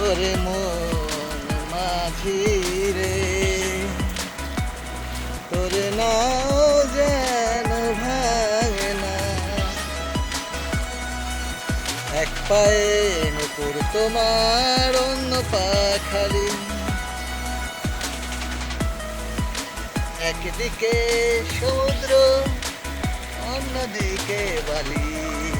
ওরে মন মাঝি রে। তোরে নাও যেন ভাঙে না। এক পায়ে নুপুর তোমার, অন্য পাখালি। একদিকে সমুদ্র, অন্যদিকে বালি।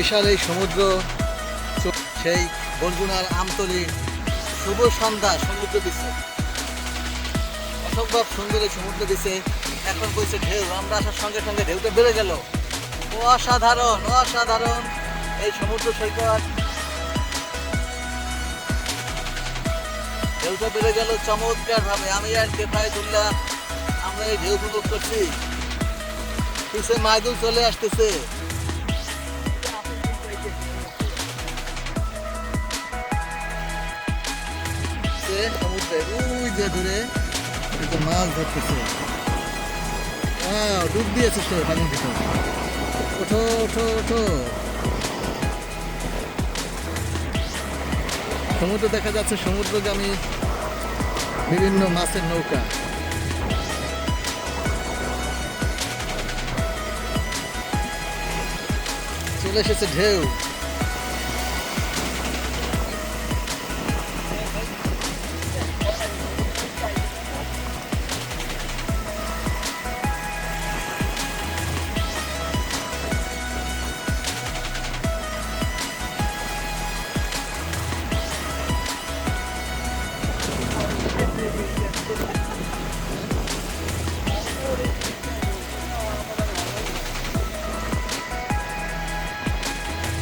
বিশাল এই সমুদ্র, সেই বরগুনার আমতলি, শুভ সন্ধ্যা, সমুদ্র দিচ্ছে অসম্ভব সুন্দর এই সমুদ্র দিচ্ছে এখন বলছে ঢেউ, আমরা আসার সঙ্গে সঙ্গে ঢেউটা বেড়ে গেল। অসাধারণ অসাধারণ এই সমুদ্র সৈকত। ঢেউটা বেড়ে গেল চমৎকার ভাবে আমি আর কেফায়তুল্লাহ আমরা এই ঢেউ উপভোগ করছি। পিছে মাইদুল চলে আসতেছে। সে সমুদ্রে ওই যে দূরে এই যে মাছ ধরতেছে। Wow, ডুব দিয়েছে সে পানির ভিতর ওঠো ওঠো ওঠো। সমুদ্র দেখা যাচ্ছে সমুদ্রগামী বিভিন্ন মাছের নৌকা। চলে এসেছে ঢেউ।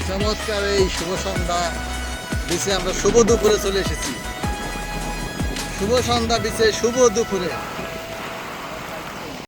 চমৎকার এই শুভ সন্ধ্যা বিচে আমরা শুভ দুপুরে চলে এসেছি। শুভ সন্ধ্যা বিচে শুভ দুপুরে